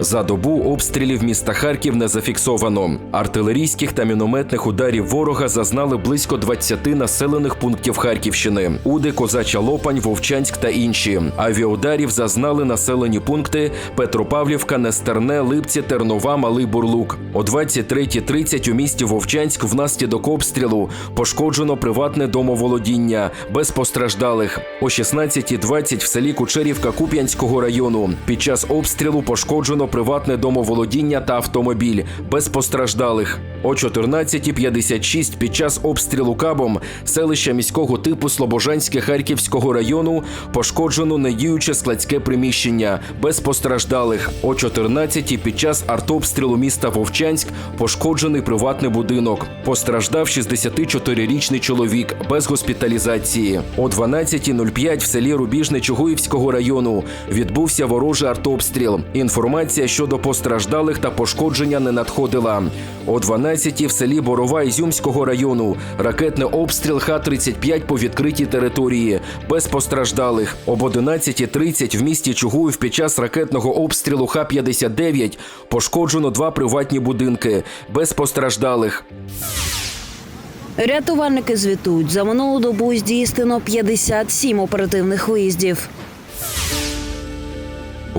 За добу обстрілів міста Харків не зафіксовано. Артилерійських та мінометних ударів ворога зазнали близько 20 населених пунктів Харківщини: Уди, Козача Лопань, Вовчанськ та інші. Авіаударів зазнали населені пункти Петропавлівка, Нестерне, Липці, Тернова, Малий Бурлук. О 23.30 у місті Вовчанськ внаслідок обстрілу пошкоджено приватне домоволодіння без постраждалих. О 16.20 в селі Кучерівка Куп'янського району під час обстрілу пошкоджено приватне домоволодіння та автомобіль без постраждалих. О 14.56 під час обстрілу кабом селища міського типу Слобожанське Харківського району пошкоджено недіюче складське приміщення без постраждалих. О 14 під час артобстрілу міста Вовчанськ пошкоджений приватний будинок. Постраждав 64-річний чоловік без госпіталізації. О 12.05 в селі Рубіжне Чугуївського району відбувся ворожий артобстріл. Інформація щодо постраждалих та пошкодження не надходила. О 12 в селі Борова Ізюмського району ракетний обстріл Х-35 по відкритій території без постраждалих. Об 11.30 в місті Чугуїв під час ракетного обстрілу Х-59 пошкоджено два приватні будинки без постраждалих. Рятувальники звітують за минулу добу здійснено 57 оперативних виїздів.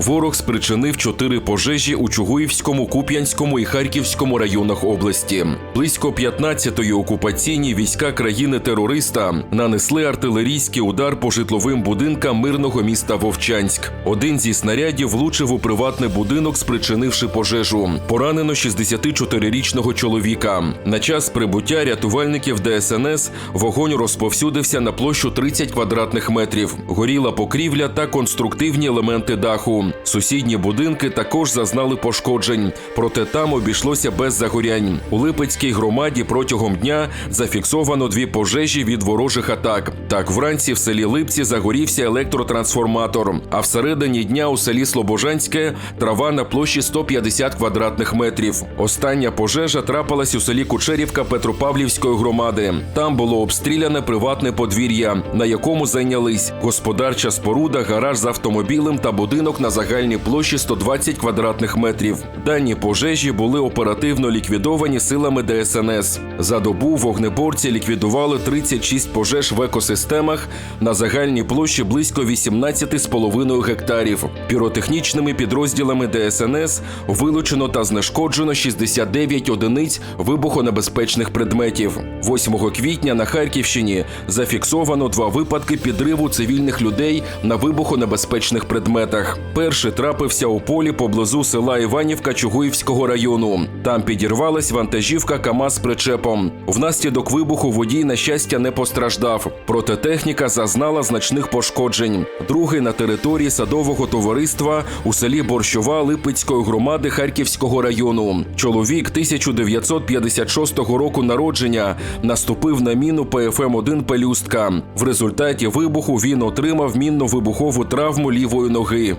Ворог спричинив чотири пожежі у Чугуївському, Куп'янському і Харківському районах області. Близько 15-ї окупаційні війська країни-терориста нанесли артилерійський удар по житловим будинкам мирного міста Вовчанськ. Один зі снарядів влучив у приватний будинок, спричинивши пожежу. Поранено 64-річного чоловіка. На час прибуття рятувальників ДСНС вогонь розповсюдився на площу 30 квадратних метрів. Горіла покрівля та конструктивні елементи даху. Сусідні будинки також зазнали пошкоджень, проте там обійшлося без загорянь. У Липецькій громаді протягом дня зафіксовано дві пожежі від ворожих атак. Так, вранці в селі Липці загорівся електротрансформатор. А всередині дня у селі Слобожанське трава на площі 150 квадратних метрів. Остання пожежа трапилась у селі Кучерівка Петропавлівської громади. Там було обстріляне приватне подвір'я, на якому зайнялись господарча споруда, гараж з автомобілем та будинок на загальній площі 120 квадратних метрів. Дані пожежі були оперативно ліквідовані силами ДСНС. За добу вогнеборці ліквідували 36 пожеж в екосистемах на загальній площі близько 18,5 гектарів. Піротехнічними підрозділами ДСНС вилучено та знешкоджено 69 одиниць вибухонебезпечних предметів. 8 квітня на Харківщині зафіксовано два випадки підриву цивільних людей на вибухонебезпечних предметах. Перший трапився у полі поблизу села Іванівка Чугуївського району. Там підірвалась вантажівка КАМАЗ з причепом. Внаслідок вибуху водій, на щастя, не постраждав. Проте техніка зазнала значних пошкоджень. Другий на території садового товариства у селі Борщова Липецької громади Харківського району. Чоловік 1956 року народження наступив на міну ПФМ-1 Пелюстка. В результаті вибуху він отримав мінно-вибухову травму лівої ноги.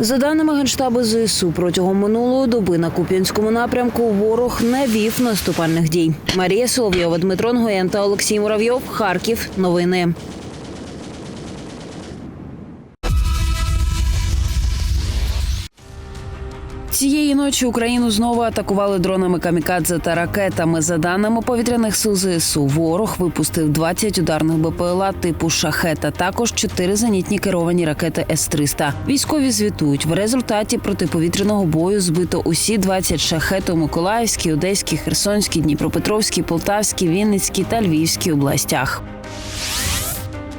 За даними Генштабу ЗСУ, протягом минулої доби на Куп'янському напрямку ворог не вів наступальних дій. Марія Соловйова, Дмитро Нгоєн та Олексій Муравйов. Харків. Новини. Цієї ночі Україну знову атакували дронами камікадзе та ракетами. За даними повітряних сил ЗСУ, ворог випустив 20 ударних БПЛА типу шахета. Також 4 зенітні керовані ракети С-300. Військові звітують в результаті протиповітряного бою збито усі 20 шахет у Миколаївській, Одеській, Херсонській, Дніпропетровській, Полтавській, Вінницькій та Львівській областях.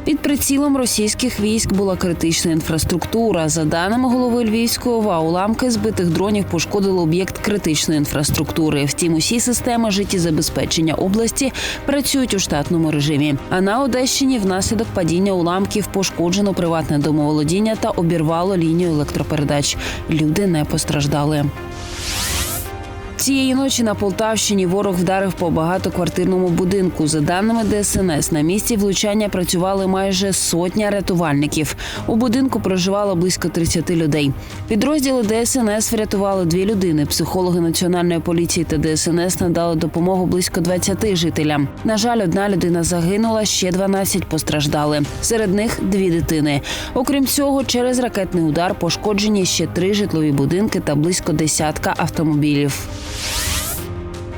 Під прицілом російських військ була критична інфраструктура. За даними голови Львівської ОВА, уламки збитих дронів пошкодили об'єкт критичної інфраструктури. Втім, усі системи життєзабезпечення області працюють у штатному режимі. А на Одещині внаслідок падіння уламків пошкоджено приватне домоволодіння та обірвало лінію електропередач. Люди не постраждали. Цієї ночі на Полтавщині ворог вдарив по багатоквартирному будинку. За даними ДСНС, на місці влучання працювали майже сотня рятувальників. У будинку проживало близько 30 людей. Підрозділи ДСНС врятували дві людини. Психологи національної поліції та ДСНС надали допомогу близько 20 жителям. На жаль, одна людина загинула, ще 12 постраждали. Серед них дві дитини. Окрім цього, через ракетний удар пошкоджені ще три житлові будинки та близько десятка автомобілів.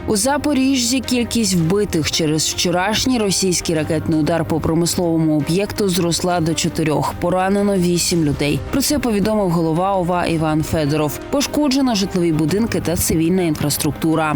У Запоріжжі кількість вбитих через вчорашній російський ракетний удар по промисловому об'єкту зросла до чотирьох. Поранено вісім людей. Про це повідомив голова ОВА Іван Федоров. Пошкоджено житлові будинки та цивільна інфраструктура.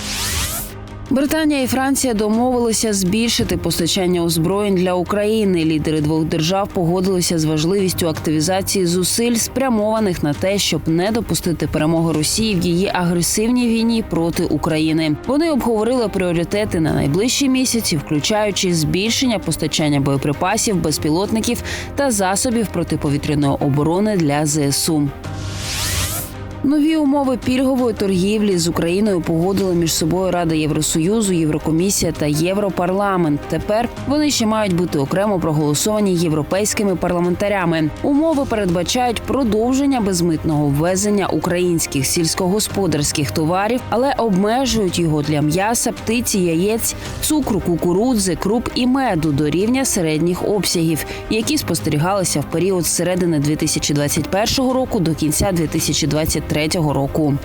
Британія і Франція домовилися збільшити постачання озброєнь для України. Лідери двох держав погодилися з важливістю активізації зусиль, спрямованих на те, щоб не допустити перемоги Росії в її агресивній війні проти України. Вони обговорили пріоритети на найближчі місяці, включаючи збільшення постачання боєприпасів, безпілотників та засобів протиповітряної оборони для ЗСУ. Нові умови пільгової торгівлі з Україною погодили між собою Рада Євросоюзу, Єврокомісія та Європарламент. Тепер вони ще мають бути окремо проголосовані європейськими парламентарями. Умови передбачають продовження безмитного ввезення українських сільськогосподарських товарів, але обмежують його для м'яса, птиці, яєць, цукру, кукурудзи, круп і меду до рівня середніх обсягів, які спостерігалися в період з середини 2021 року до кінця 2023 року.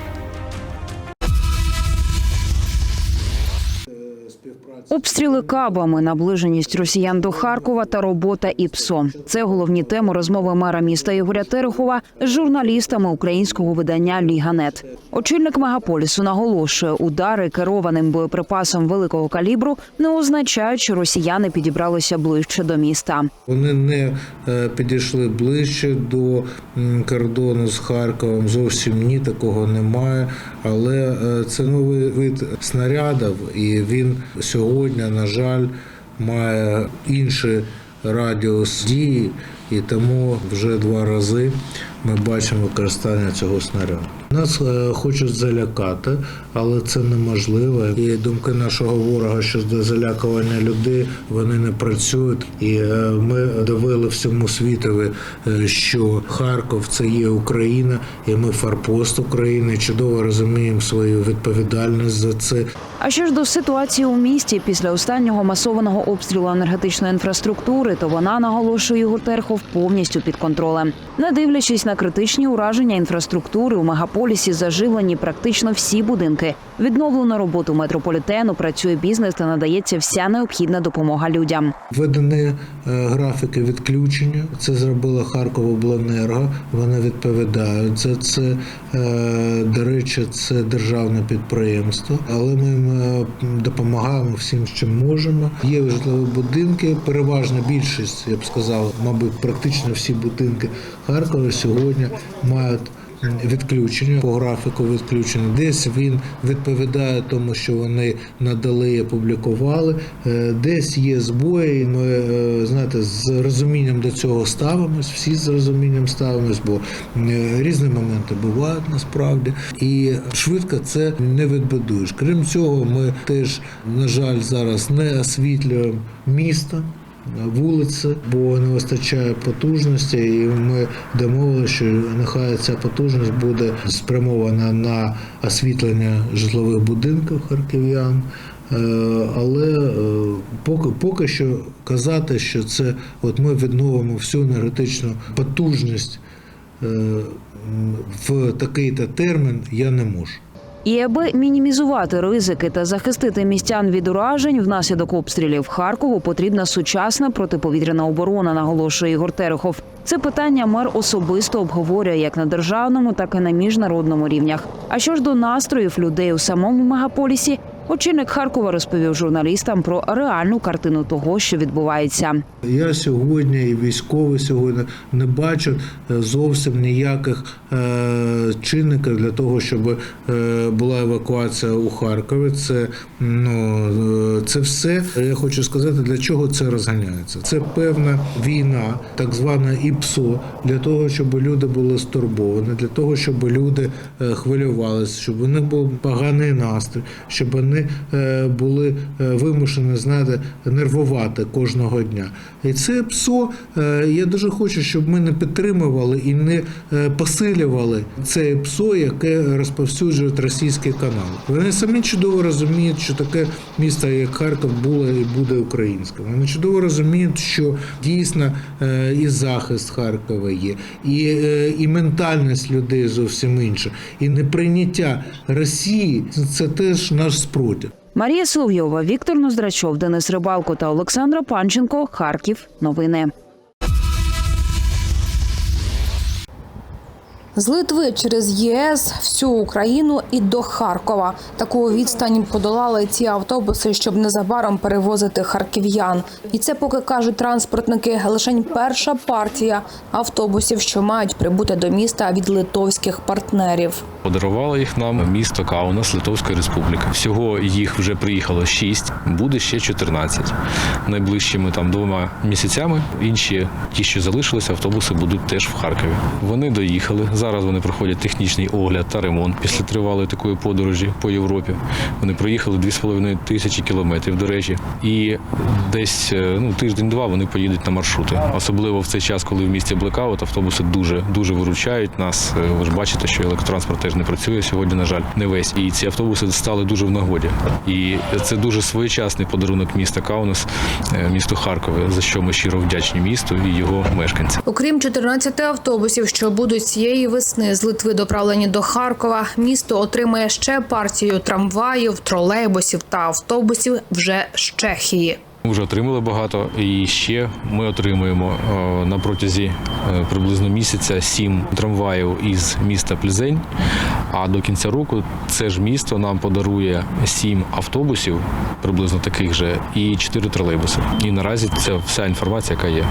Обстріли кабами, наближеність росіян до Харкова та робота ІПСО. Це головні теми розмови мера міста Ігоря Терехова з журналістами українського видання Ліганет. Очільник мегаполісу наголошує, удари керованим боєприпасом великого калібру не означають, що росіяни підібралися ближче до міста. Вони не е, підійшли ближче до кордону з Харковом. Зовсім ні, такого немає. Але е, це новий вид снарядів, і він сьогодні, на жаль, має інший радіус дії, і тому вже два рази ми бачимо використання цього снаряду. Нас е, хочуть залякати, але це неможливо. І думки нашого ворога щодо залякування людей вони не працюють. І е, ми довели всьому світові, е, що Харків це є Україна, і ми форпост України. Чудово розуміємо свою відповідальність за це. А що ж до ситуації у місті після останнього масованого обстрілу енергетичної інфраструктури, то вона наголошує Ігор Терхов повністю під контролем. Не дивлячись на критичні ураження інфраструктури у мегаполісі, заживлені практично всі будинки. Відновлено роботу метрополітену, працює бізнес та надається вся необхідна допомога людям. Введені е, графіки відключення. Це зробила Харковобленерго. Вони відповідають за це. Е, До речі, це державне підприємство, але ми їм е, допомагаємо всім, чим можемо. Є житлові будинки. Переважна більшість, я б сказав, мабуть, практично всі будинки Харкова сьогодні мають. Відключення по графіку відключення. Десь він відповідає тому, що вони надали опублікували. Е, Десь є збої. і Ми е, знаєте, з розумінням до цього ставимось. Всі з розумінням ставимось, бо е, різні моменти бувають насправді, і швидко це не відбудуєш. Крім цього, ми теж на жаль зараз не освітлюємо місто вулиці, бо не вистачає потужності, і ми домовилися, що нехай ця потужність буде спрямована на освітлення житлових будинків харків'ян. Е, Але е, поки, поки що казати, що це от ми відновимо всю енергетичну потужність е, в такий-то термін, я не можу. І аби мінімізувати ризики та захистити містян від уражень внаслідок обстрілів Харкову потрібна сучасна протиповітряна оборона, наголошує Ігор Терехов. Це питання мер особисто обговорює як на державному, так і на міжнародному рівнях. А що ж до настроїв людей у самому мегаполісі, Очільник Харкова розповів журналістам про реальну картину того, що відбувається. Я сьогодні і військовий сьогодні не бачу е, зовсім ніяких е, чинників для того, щоб е, була евакуація у Харкові. Це ну це все. Я хочу сказати, для чого це розганяється. Це певна війна, так звана ІПСО, для того, щоб люди були стурбовані, для того, щоб люди хвилювалися, щоб у них був поганий настрій, щоб вони е, були е, вимушені знаєте, нервувати кожного дня. І це ПСО. е, Я дуже хочу, щоб ми не підтримували і не е, посилювали це ПСО, яке розповсюджують російські канали. Вони самі чудово розуміють, що таке місто, як Харків, було і буде українським. Вони чудово розуміють, що дійсно е, і захист Харкова є, і, е, і ментальність людей зовсім інша, і неприйняття Росії це теж наш спротив. Марія Соловйова, Віктор Ноздрачов, Денис Рибалко та Олександра Панченко. Харків. Новини. З Литви через ЄС всю Україну і до Харкова. Таку відстань подолали ці автобуси, щоб незабаром перевозити харків'ян. І це поки кажуть транспортники, лише перша партія автобусів, що мають прибути до міста від литовських партнерів. Подарувало їх нам місто Каунас Литовської Республіки. Всього їх вже приїхало 6, буде ще 14. Найближчими там двома місяцями інші, ті, що залишилися, автобуси будуть теж в Харкові. Вони доїхали. Зараз вони проходять технічний огляд та ремонт після тривалої такої подорожі по Європі. Вони проїхали 2,5 тисячі кілометрів, до речі, і десь е, ну тиждень-два вони поїдуть на маршрути. Особливо в цей час, коли в місті блекаут, автобуси дуже дуже виручають нас. Е, Ви ж бачите, що електротранспорт теж не працює сьогодні. На жаль, не весь. І ці автобуси стали дуже в нагоді. І це дуже своєчасний подарунок міста Каунас, е, місту Харкові, за що ми щиро вдячні місту і його мешканцям. Окрім 14 автобусів, що будуть цієї весни з Литви доправлені до Харкова, місто отримає ще партію трамваїв, тролейбусів та автобусів вже з Чехії. Вже отримали багато, і ще ми отримуємо е, на протязі е, приблизно місяця сім трамваїв із міста Плізень. А до кінця року це ж місто нам подарує сім автобусів, приблизно таких же, і чотири тролейбуси. І наразі це вся інформація, яка є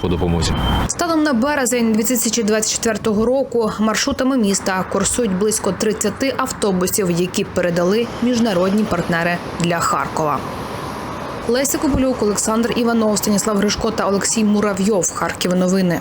по допомозі. Станом на березень 2024 року маршрутами міста курсують близько 30 автобусів, які передали міжнародні партнери для Харкова. Леся Кобилюк, Олександр Іванов, Станіслав Гришко та Олексій Муравйов. Харків новини.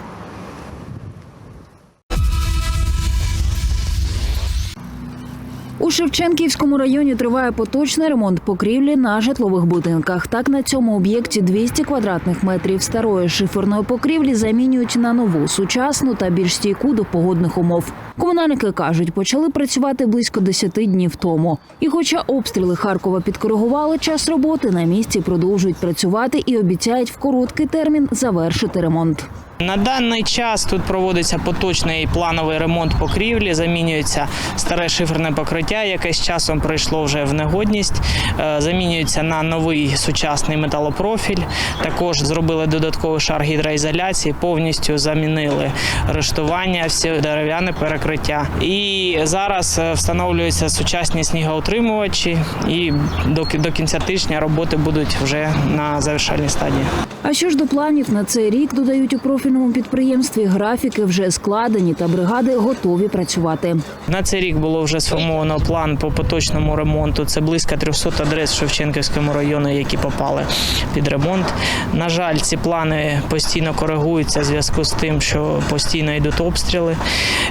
У Шевченківському районі триває поточний ремонт покрівлі на житлових будинках. Так на цьому об'єкті 200 квадратних метрів старої шиферної покрівлі замінюють на нову сучасну та більш стійку до погодних умов. Комунальники кажуть, почали працювати близько 10 днів тому. І, хоча обстріли Харкова підкоригували час роботи, на місці продовжують працювати і обіцяють в короткий термін завершити ремонт. На даний час тут проводиться поточний плановий ремонт покрівлі, замінюється старе шиферне покриття, яке з часом прийшло вже в негодність. Е, Замінюється на новий сучасний металопрофіль. Також зробили додатковий шар гідроізоляції, повністю замінили рештування, всі дерев'яне перекриття. І зараз е, встановлюються сучасні снігоутримувачі, і до, кінця тижня роботи будуть вже на завершальній стадії. А що ж до планів на цей рік додають у профільному підприємстві, графіки вже складені та бригади готові працювати. На цей рік було вже сформовано план по поточному ремонту. Це близько 300 адрес в Шевченківському районі, які попали під ремонт. На жаль, ці плани постійно коригуються в зв'язку з тим, що постійно йдуть обстріли.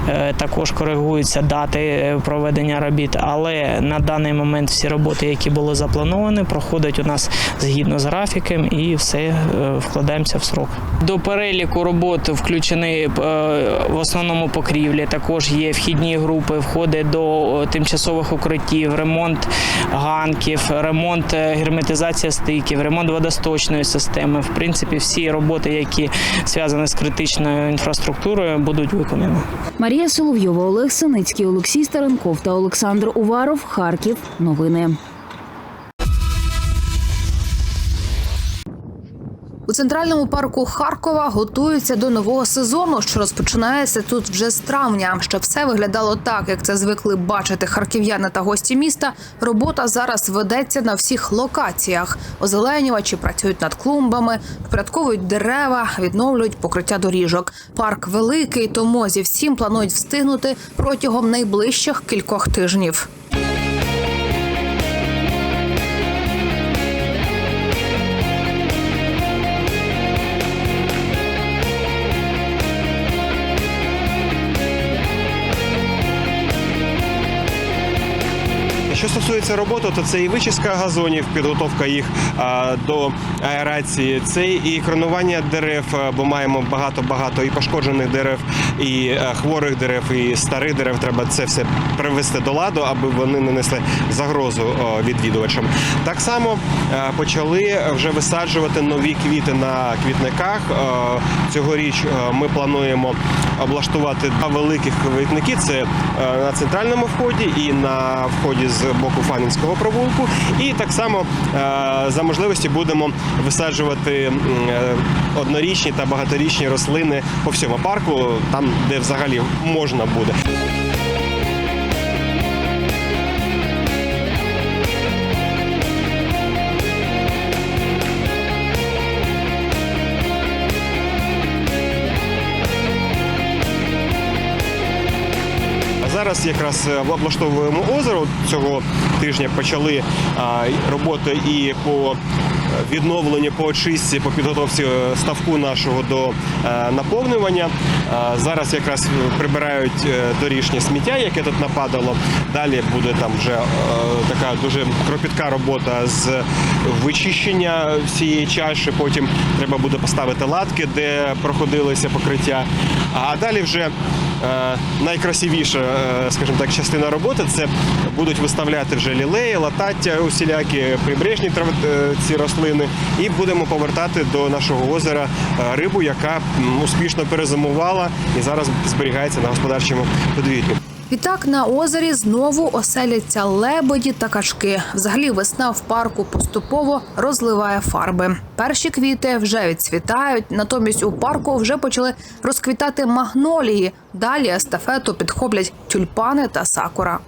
Е, Також коригуються дати е, проведення робіт. Але на даний момент всі роботи, які були заплановані, проходять у нас згідно з графіком і все е, вкладаємося в срок. До переліку робот включені е, в основному покрівлі. Також є вхідні групи, входи до е, тимчасових укриттів, ремонт ганків, ремонт е, герметизація стиків, ремонт водосточної системи. В принципі, всі роботи, які зв'язані з критичною інфраструктурою, будуть виконані. Марія Соловйова, Олег Синицький, Олексій Старенков та Олександр Уваров. Харків. Новини. Центральному парку Харкова готуються до нового сезону, що розпочинається тут вже з травня. Щоб все виглядало так, як це звикли бачити харків'яни та гості міста. Робота зараз ведеться на всіх локаціях. Озеленювачі працюють над клумбами, впорядковують дерева, відновлюють покриття доріжок. Парк великий, тому зі всім планують встигнути протягом найближчих кількох тижнів. Стосується роботи, то це і вичистка газонів, підготовка їх до аерації, це і кронування дерев, бо маємо багато-багато і пошкоджених дерев, і хворих дерев, і старих дерев. Треба це все привести до ладу, аби вони не несли загрозу відвідувачам. Так само почали вже висаджувати нові квіти на квітниках. Цьогоріч ми плануємо облаштувати два великих квітники. Це е, на центральному вході і на вході з боку Фанінського провулку. І так само е, за можливості будемо висаджувати е, однорічні та багаторічні рослини по всьому парку, там де взагалі можна буде. Якраз е, облаштовуємо озеро. Цього тижня почали роботи і по е, відновленню, по очистці, по підготовці е, ставку нашого до е, наповнювання. Зараз якраз прибирають е, доріжнє сміття, яке тут нападало. Далі буде там вже е, така дуже кропітка робота з вичищення всієї чаші. Потім треба буде поставити латки, де проходилося покриття. А далі вже е, найкрасивіша, е, скажімо так, частина роботи це будуть виставляти вже лілеї, латаття, усілякі прибережні е, ці рослини, і будемо повертати до нашого озера е, рибу, яка успішно перезимувала і зараз зберігається на господарчому подвір'ї. Відтак на озері знову оселяться лебеді та качки. Взагалі весна в парку поступово розливає фарби. Перші квіти вже відцвітають. Натомість у парку вже почали розквітати магнолії. Далі естафету підхоплять тюльпани та сакура.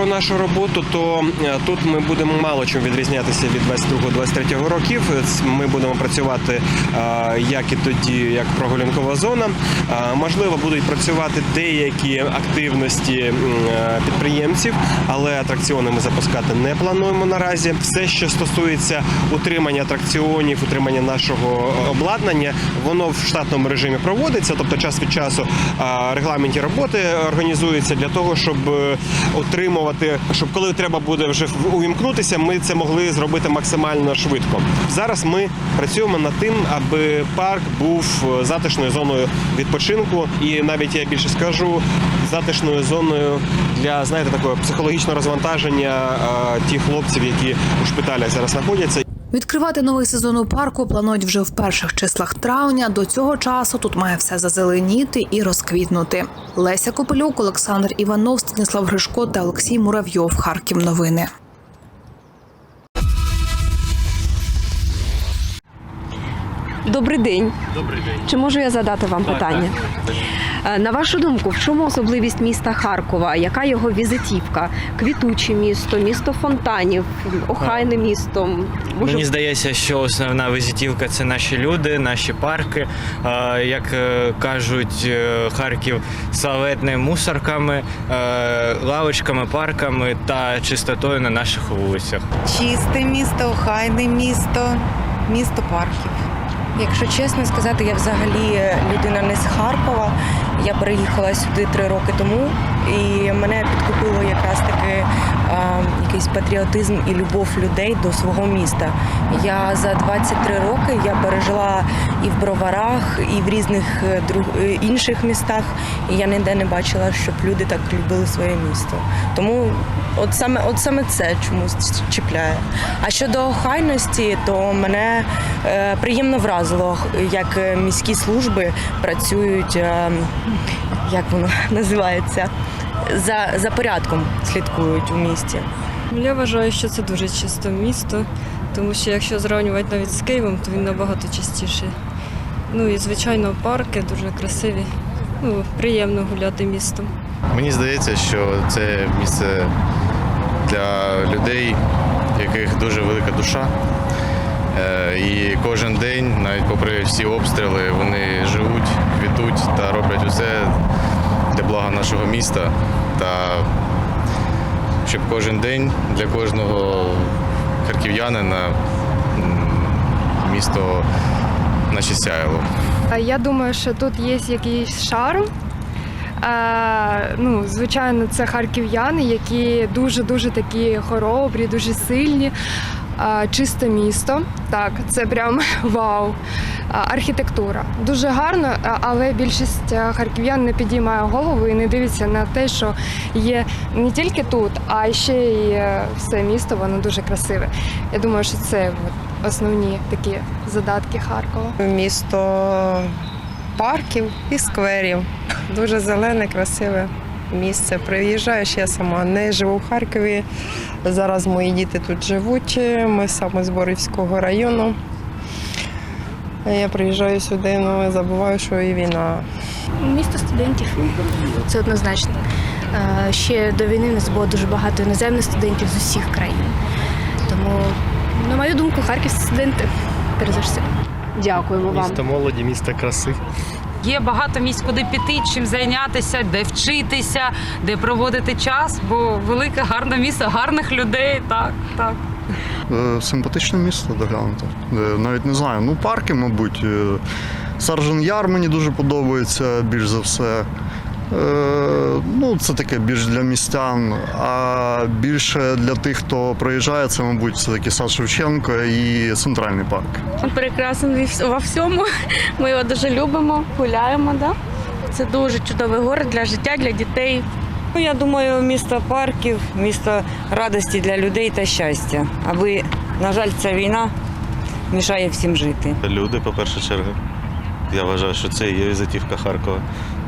Про нашу роботу, то е, тут ми будемо мало чим відрізнятися від 22-23 років. Ми будемо працювати е, як і тоді, як прогулянкова зона. Е, Можливо, будуть працювати деякі активності підприємців, але атракціони ми запускати не плануємо наразі. Все, що стосується утримання атракціонів, утримання нашого обладнання, воно в штатному режимі проводиться. Тобто, час від часу регламенті роботи організуються для того, щоб е, утримувати, щоб коли треба буде вже увімкнутися, ми це могли зробити максимально швидко. Зараз ми працюємо над тим, аби парк був затишною зоною відпочинку, і навіть я більше скажу затишною зоною для знаєте такого психологічного розвантаження тих хлопців, які у шпиталях зараз знаходяться. Відкривати новий сезон у парку планують вже в перших числах травня. До цього часу тут має все зазеленіти і розквітнути. Леся Копелюк, Олександр Іванов, Станіслав Гришко та Олексій Муравйов. Харків новини. Добрий день. Добрий день. Чи можу я задати вам питання? Е, На вашу думку, в чому особливість міста Харкова? Яка його візитівка? Квітуче місто, місто фонтанів, охайне місто. Може, Мені здається, що основна візитівка це наші люди, наші парки. Е, Як е, кажуть, Харків славетний мусорками, лавочками, парками та чистотою на наших вулицях. Чисте місто, охайне місто, місто парків. Якщо чесно сказати, я взагалі людина не з Харкова. Я переїхала сюди три роки тому. І мене підкупило якраз таки якийсь патріотизм і любов людей до свого міста. Я за 23 роки я пережила і в Броварах, і в різних е, друг... е, інших містах. І я ніде не бачила, щоб люди так любили своє місто. Тому от саме, от саме це чомусь чіпляє. А щодо охайності, то мене е, приємно вразило, як е, міські служби працюють, е, як воно називається, за, за порядком слідкують у місті. Я вважаю, що це дуже чисте місто, тому що якщо зрівнювати навіть з Києвом, то він набагато чистіший. Ну і звичайно, парки дуже красиві. Ну, приємно гуляти містом. Мені здається, що це місце для людей, в яких дуже велика душа. Е, І кожен день, навіть попри всі обстріли, вони живуть, квітуть та роблять усе для блага нашого міста. Та щоб кожен день для кожного харків'янина місто наче сяяло. Я думаю, що тут є якийсь шарм. Е, ну, звичайно, це харків'яни, які дуже-дуже такі хоробрі, дуже сильні. Чисте місто. Так, це прям вау. Архітектура. Дуже гарно, але більшість е, харків'ян не підіймає голову і не дивиться на те, що є не тільки тут, а ще й е, все місто, воно дуже красиве. Я думаю, що це основні такі задатки Харкова. Місто парків і скверів. Дуже зелене, красиве місце. Приїжджаєш, я сама не живу в Харкові. Зараз мої діти тут живуть. Ми саме з Борівського району. Я приїжджаю сюди, ну забуваю, що і війна. Місто студентів це однозначно. Е, Ще до війни у нас було дуже багато іноземних студентів з усіх країн. Тому, на мою думку, Харків це студенти перш за все. Дякуємо вам. Місто молоді, місто краси. Є багато місць, куди піти, чим зайнятися, де вчитися, де проводити час, бо велике гарне місто, гарних людей. Так, так. Е, Симпатичне місто доглянути. Е, Навіть не знаю. Ну, парки, мабуть. Е, Саржен Яр мені дуже подобається більш за все. Е, Ну, це таке більш для містян, а більше для тих, хто приїжджає, це, мабуть, все таки Сад Шевченко і центральний парк. Прекрасний во всьому. Ми його дуже любимо, гуляємо. Да? Це дуже чудовий город для життя, для дітей. Ну, я думаю, місто парків, місто радості для людей та щастя. Аби, на жаль, ця війна мішає всім жити. Люди, по першу чергу. Я вважаю, що це і є візитівка Харкова.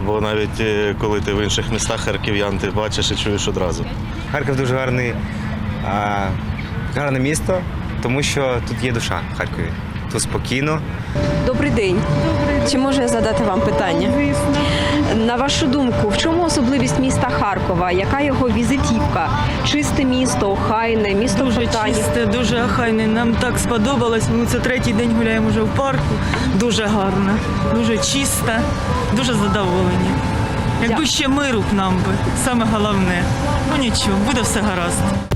Бо навіть е, коли ти в інших містах харків'ян, ти бачиш і чуєш одразу. Харків дуже гарний, а, гарне місто, тому що тут є душа в Харкові. Тут спокійно. Добрий день. Чи можу я задати вам питання? На вашу думку, в чому особливість міста Харкова? Яка його візитівка? Чисте місто, охайне, місто Дуже фонтанів? чисте, дуже охайне. Нам так сподобалось. Ми це третій день гуляємо вже в парку. Дуже гарно, дуже чисте, дуже задоволені. Якби ще миру б нам би, саме головне. Ну нічого, буде все гаразд.